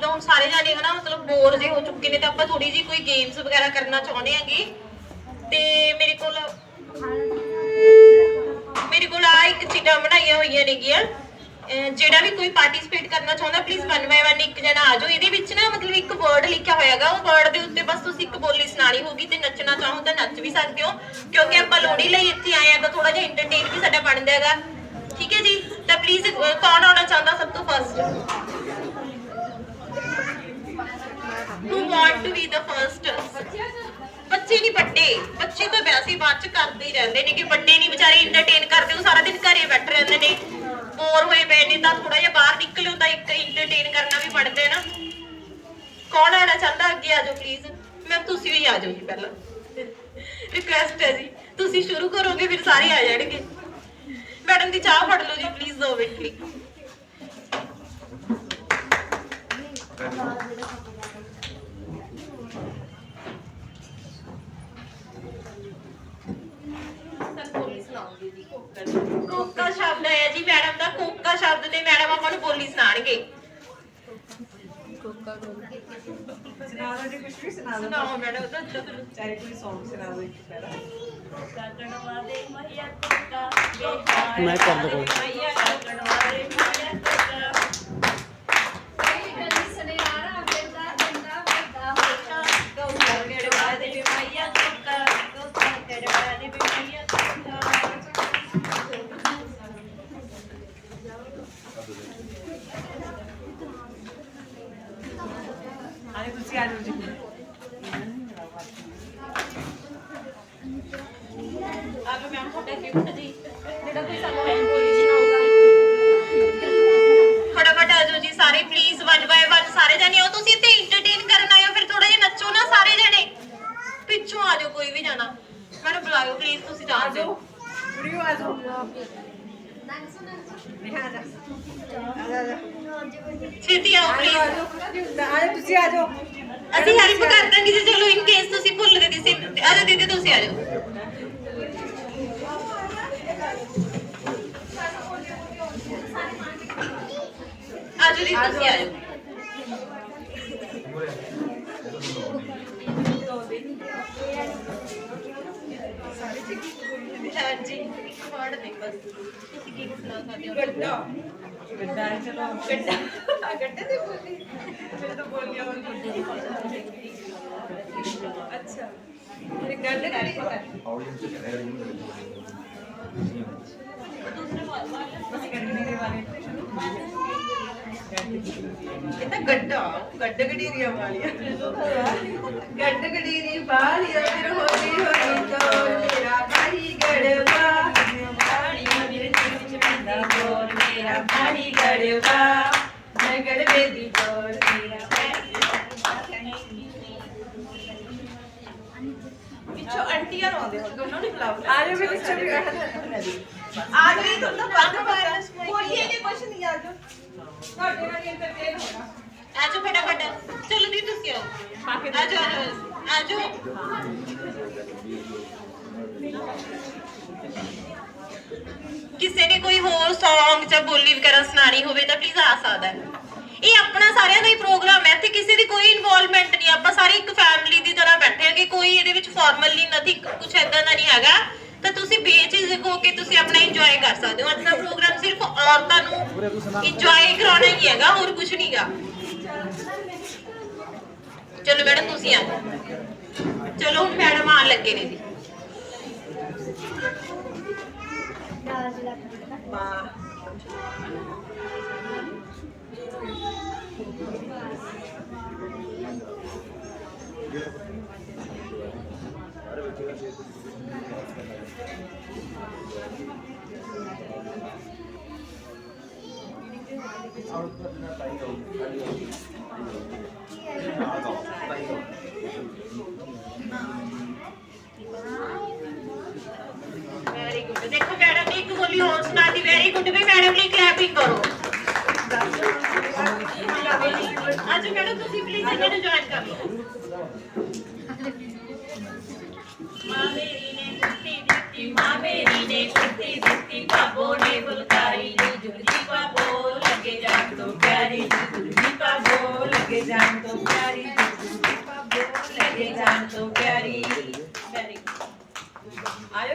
ਜਿੱਦਾਂ ਹੁਣ ਸਾਰੇ ਜਾਣੇ ਹਨਾ, ਮਤਲਬ ਬੋਰ ਜੇ ਹੋ ਚੁੱਕੇ ਨੇ, ਤਾਂ ਆਪਾਂ ਥੋੜੀ ਜੀ ਕੋਈ ਗੇਮਸ ਵਗੈਰਾ ਕਰਨਾ ਚਾਹੁੰਦੇ ਆਂਗੇ ਤੇ ਮੇਰੇ ਕੋਲ ਮੇਰੇ ਕੋਲ ਆ ਇੱਕ ਚੀਜ਼ਾਂ ਬਣਾਈਆਂ ਹੋਈਆਂ ਨੇਗੀਆਂ। ਜਿਹੜਾ ਵੀ ਕੋਈ ਪਾਰਟਿਸਿਪੇਟ ਕਰਨਾ ਚਾਹੁੰਦਾ ਪਲੀਜ਼ ਵਨ ਬਾਈ ਵਨ ਇੱਕ ਜਣਾ ਆ ਜਾਓ। ਇਹਦੇ ਵਿੱਚ ਨਾ ਮਤਲਬ ਇੱਕ ਵਰਡ ਲਿਖਿਆ ਹੋਇਆਗਾ ਉਹ ਵਰਡ ਦੇ ਉੱਤੇ ਬਸ ਤੁਸੀਂ ਇੱਕ ਬੋਲੀ ਸੁਣਾਣੀ ਹੋਗੀ ਤੇ ਨੱਚਣਾ ਚਾਹੋ ਤਾਂ ਨੱਚ ਵੀ ਸਕਦੇ ਹੋ। ਕਿਉਂਕਿ ਆਪਾਂ ਲੋਹੜੀ ਲਈ ਇੱਥੇ ਆਏ ਆ ਤਾਂ ਥੋੜਾ ਜਿਹਾ ਐਂਟਰਟੇਨ ਵੀ ਸਾਡਾ ਬਣਦਾ ਹੈਗਾ। ਠੀਕ ਹੈ ਜੀ? ਤਾਂ ਪਲੀਜ਼ ਕੌਣ ਆਉਣਾ ਚਾਹੁੰਦਾ ਸਭ ਤੋਂ ਫਸਟ ਬੱਚੇ ਤਾਂ ਵੈਸੇ ਬਾਅਦ ਚ ਕਰਦੇ ਹੀ ਰਹਿੰਦੇ ਨੇ ਕਿ ਵੱਡੇ ਨਹੀਂ, ਵਿਚਾਰੇ ਐਂਟਰਟੇਨ ਕਰਦੇ, ਉਹ ਸਾਰਾ ਦਿਨ ਘਰੇ ਬੈਠੇ ਰਹਿੰਦੇ ਨੇ। ਬੋਰ ਹੋਏ ਪਏ ਨੇ, ਤਾਂ ਥੋੜਾ ਜਿਹਾ ਬਾਹਰ ਨਿਕਲੋ ਤਾਂ ਇੱਕ ਐਂਟਰਟੇਨ ਕਰਨਾ ਵੀ ਬਣਦਾ ਹੈ ਨਾ। ਕੌਣ ਆਣਾ ਚਾਹੁੰਦਾ ਅੱਗੇ ਆ ਜਾਓ ਪਲੀਜ਼ ਮੈਮ ਤੁਸੀਂ ਵੀ ਆ ਜਾਓ ਜੀ ਪਹਿਲਾਂ। ਰਿਕੁਐਸਟ ਹੈ ਜੀ। ਤੁਸੀਂ ਸ਼ੁਰੂ ਕਰੋਗੇ, ਫਿਰ ਸਾਰੇ ਆ ਜਾਣਗੇ। ਮੈਡਮ ਦੀ ਚਾਹ ਫੜ ਲਓ ਜੀ ਪਲੀਜ਼ ਦੋ ਮਿੰਟ ਲਈ ਕੋਕਾ ਸ਼ਬਦ ਹੈ ਜੀ ਮੈਡਮ ਦਾ ਕੋਕਾ ਸ਼ਬਦ ਤੇ ਮੈਡਮ ਆਪਾਂ ਨੂੰ ਬੋਲੀ ਸੁਣਾਣਗੇ ਸੁਣਾ ਦਿਓ ਜੀ ਕੁਛ ਵੀ ਸੁਣਾ ਦਿਓ ਸੁਣਾਓ ਮੈਡਮ। ਦਾ ਚਾਹੇ ਕੋਈ Song ਸੁਣਾ ਇੱਕ ਪਹਿਲਾਂ ਮੈਂ ਕਰ ਲਵਾਂ ਆਲੇ ਤੁਸੀਂ ਆ ਜਾਓ ਜੀ। ਆਲੋ ਮੈਮ ਤੁਹਾਡਾ ਗਿਫਟ ਜੀ। ਜਿਹੜਾ ਕੋਈ ਸਾਨੂੰ ਬੋਲੀ ਸੁਣਾਊਗਾ ਫਟਾਫਟ ਆ ਜਾਓ ਜੀ ਸਾਰੇ ਪਲੀਜ਼ ਵਨ ਬਾਏ ਵਨ ਸਾਰੇ ਜਾਣੇ ਆਓ। ਤੁਸੀਂ ਇੱਥੇ ਐਂਟਰਟੇਨ ਕਰਨ ਆਇਓ ਫਿਰ ਥੋੜਾ ਜਿਹਾ ਨੱਚੋ ਨਾ ਸਾਰੇ ਜਾਣੇ। ਪਿੱਛੋਂ ਆ ਜਾਓ ਕੋਈ ਵੀ ਜਾਣਾ। ਮੈਨੂੰ ਬੁਲਾਇਓ ਪਲੀਜ਼ ਤੁਸੀਂ ਜਾ ਜਾਓ। ਕੁੜੀਓ ਆ ਜਾਓ। ਛੇਤੀ ਆਓ ਆ ਪਲੀਜ਼ ਜਾਓ ਆ ਜਾਓ ਤੁਸੀਂ ਆ ਜਾਓ ਅਸੀਂ ਹੈਲਪ ਕਰ ਦਾਂਗੇ ਜੀ ਚਲੋ ਇਨ ਕੇਸ ਤੁਸੀਂ ਭੁੱਲ ਗਏ ਕਿਸੇ ਆ ਜਾਓ ਦੀਦੀ ਤੁਸੀਂ ਆ ਜਾਓ। ਆ ਜਾਓ ਜੀ ਤੁਸੀਂ ਆ ਜਾਓ ਹਾਂਜੀ। ਇੱਕ word ਨੇ ਬਸ। ਤੁਸੀਂ ਕੀ ਸੁਣਾ ਸਕਦੇ ਹੋ? ਗੱਡਾ। ਗੱਡਾ ਹੈ, ਚਲੋ। ਗੱਡਾ। ਗੱਡੇ ਦੇ ਬੋਲੀ। ਮੇਰੇ ਤਾਂ ਬੋਲ। ਗਿਆ ਹੁਣ। ਗੱਡੇ ਦੀ ਗੱਡੇ ਗੱਡੇ ਦੇ ਵਾਲੇ ਇਹ ਤਾਂ ਗੱਡਾ ਗੱਡ ਗੜੀਰੀਆਂ ਵਾਲੀਆਂ। ਗੱਡ ਗੜੀਰੀ ਵਾਲੀਆਂ ਫਿਰ ਹੋਲੀ ਗੜਵੇ ਦੀ ਬੋਲ ਮੇਰਾ ਪਿੱਛੋਂ ਆਂਟੀਆਂ ਰੋਂਦੇ ਹੋਣਗੇ ਉਹਨਾਂ ਨੂੰ ਬੁਲਾਓ। ਆ ਜਾਓ ਵੀ ਪਿੱਛੋਂ ਵੀ ਆ ਜਾਓ। ਇਹ ਤੁਹਾਨੂੰ ਬੰਦ ਮਾਰਨਾ ਬੋਲੀਏ ਨਹੀਂ ਕੁਛ ਨਹੀਂ ਆ ਜਾਓ। ਤੁਹਾਡੇ ਨਾਲ ਇੰਟਰਟੇਨ ਹੋਣਾ। ਆ ਜਾਓ ਫਟਾਫਟ। ਚਲੋ ਦੀ ਤੁਸੀਂ ਆਓ। ਆ ਜਾਓ ਆ ਜਾਓ। ਕਿਸੇ ਨੇ ਕੋਈ ਹੋਰ Song ਜਾਂ ਬੋਲੀ ਵਗੈਰਾ ਸੁਣਾਣੀ ਹੋਵੇ ਤਾਂ ਪਲੀਜ਼ ਆ ਸਕਦਾ ਹੈ। ਇਹ ਆਪਣਾ ਸਾਰਿਆਂ ਦਾ ਹੀ ਪ੍ਰੋਗਰਾਮ ਹੈ, ਇੱਥੇ ਕਿਸੇ ਦੀ ਕੋਈ ਇਨਵੋਲਵਮੈਂਟ ਨਹੀਂ, ਆਪਾਂ ਸਾਰੇ ਇੱਕ ਫੈਮਿਲੀ ਦੀ ਤਰ੍ਹਾਂ ਬੈਠੇ ਹਾਂ ਕਿ ਕੋਈ ਇਹਦੇ ਵਿੱਚ ਫਾਰਮਲੀ ਨਥਿੰਗ ਕੁਝ ਐਦਾਂ ਦਾ ਨਹੀਂ ਹੈਗਾ। ਤਾਂ ਤੁਸੀਂ ਬੇਝਿਜਕ ਹੋ ਕੇ ਤੁਸੀਂ ਆਪਣਾ ਇੰਜੋਏ ਕਰ ਸਕਦੇ ਹੋ। ਅੱਜ ਦਾ ਪ੍ਰੋਗਰਾਮ ਸਿਰਫ ਔਰਤਾਂ ਨੂੰ ਇੰਜੋਏ ਕਰਾਉਣਾ ਹੀ ਹੈਗਾ, ਹੋਰ ਕੁਝ ਨਹੀਂਗਾ ਚਲੋ ਮੈਡਮ, ਤੁਸੀਂ ਆ ਚਲੋ ਮੈਡਮ ਆਣ ਲੱਗੇ ਨੇ। ਜੀ और ਮੈਡਮ ਨੇ ਇੱਕ ਬੋਲੀ ਹੋਰ ਸੁਣਾਤੀ ਵੈਰੀ ਗੁੱਡ ਵੀ ਮੈਡਮ ਲਈ ਕਲੈਪਿੰਗ ਕਰੋ। ਅੱਜ ਮੈਡਮ ਤੁਸੀਂ ਪਲੀਜ਼ ਇਹਨਾਂ ਨੂੰ ਜੁਆਇਨ ਕਰ ਲਓ। ਮਾਂ ਮੇਰੀ ਨੇ ਕੁੱਤੀ ਦਿੱਤੀ, ਮਾਂ ਮੇਰੀ ਨੇ ਕੁੱਤੀ ਦਿੱਤੀ ਬਾਬੋ ਨੇ ਫੁਲਕਾਰੀ ਦੀ ਜੁਗਜੀ ਬਾਬੋ ਲੱਗੇ ਜਾਣ ਤੋਂ ਪਿਆਰੀ ਦੀ ਜੁਗਜੀ ਬਾਬੋ ਲੱਗੇ ਲਗੇ ਜਾਣ ਤੋਂ ਪਿਆਰੀ ਲੱਗੇ ਜਾਣ ਤੋਂ ਪਿਆਰੀ।